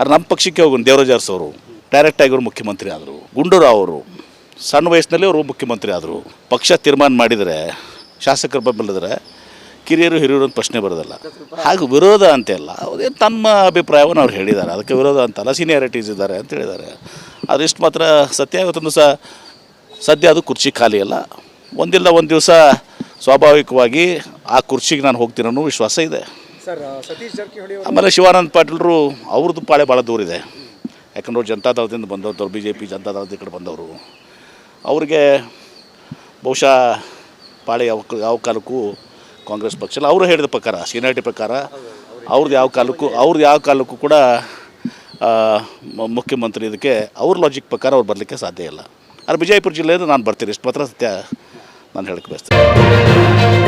ಆದ್ರೆ ನಮ್ಮ ಪಕ್ಷಕ್ಕೆ ಹೋಗೋಣ. ದೇವರಾಜ ಅರಸವರು ಅವರು ಡೈರೆಕ್ಟಾಗಿ ಅವರು ಮುಖ್ಯಮಂತ್ರಿ ಆದರು. ಗುಂಡೂರಾವ್ ಅವರು ಸಣ್ಣ ವಯಸ್ಸಿನಲ್ಲಿ ಅವರು ಮುಖ್ಯಮಂತ್ರಿ ಆದರು. ಪಕ್ಷ ತೀರ್ಮಾನ ಮಾಡಿದರೆ, ಶಾಸಕರು ಬೆಂಬಲಿದ್ರೆ ಕಿರಿಯರು, ಹಿರಿಯರು ಅಂತ ಪ್ರಶ್ನೆ ಬರೋದಲ್ಲ. ಹಾಗೆ ವಿರೋಧ ಅಂತೆಲ್ಲ ಅದೇ ತಮ್ಮ ಅಭಿಪ್ರಾಯವನ್ನು ಅವ್ರು ಹೇಳಿದ್ದಾರೆ. ಅದಕ್ಕೆ ವಿರೋಧ ಅಂತಲ್ಲ ಸೀನಿಯಾರಿಟೀಸ್ ಇದ್ದಾರೆ ಅಂತ ಹೇಳಿದ್ದಾರೆ. ಅದಿಷ್ಟು ಮಾತ್ರ ಸತ್ಯ. ಇವತ್ತೊಂದು ಸಹ ಸದ್ಯ ಅದು ಕುರ್ಚಿ ಖಾಲಿ ಅಲ್ಲ. ಒಂದಿಲ್ಲ ಒಂದು ದಿವಸ ಸ್ವಾಭಾವಿಕವಾಗಿ ಆ ಕುರ್ಚಿಗೆ ನಾನು ಹೋಗ್ತೀನಿ ಅನ್ನೋ ವಿಶ್ವಾಸ ಇದೆ. ಆಮೇಲೆ ಶಿವಾನಂದ ಪಾಟೀಲ್ರು ಅವ್ರದ್ದು ಪಾಳೆ ಭಾಳ ದೂರ ಇದೆ. ಯಾಕಂದ್ರೆ ಜನತಾದಳದಿಂದ ಬಂದವರು ಬಿ ಜೆ ಪಿ ಜನತಾದಳದ ಕಡೆ ಬಂದವರು. ಅವ್ರಿಗೆ ಬಹುಶಃ ಪಾಳೆ ಯಾವ ಯಾವ ಕಾಲಕ್ಕೂ ಕಾಂಗ್ರೆಸ್ ಪಕ್ಷ ಅವರು ಹೇಳಿದ ಪ್ರಕಾರ ಸೀನಿಯಾರಿಟಿ ಪ್ರಕಾರ, ಅವ್ರದ್ದು ಯಾವ ಕಾಲಕ್ಕೂ, ಅವ್ರದ್ದು ಯಾವ ಕಾಲಕ್ಕೂ ಕೂಡ ಮುಖ್ಯಮಂತ್ರಿ ಇದಕ್ಕೆ ಅವ್ರ ಲಾಜಿಕ್ ಪ್ರಕಾರ ಅವ್ರು ಬರಲಿಕ್ಕೆ ಸಾಧ್ಯ ಇಲ್ಲ. ಆದರೆ ವಿಜಯಪುರ ಜಿಲ್ಲೆಯಿಂದ ನಾನು ಬರ್ತೀನಿ. ಇಷ್ಟು ಮಾತ್ರ ಸತ್ಯ ನಾನು ಹೇಳಕ್ಕೆ ಬಯಸ್ತೇನೆ.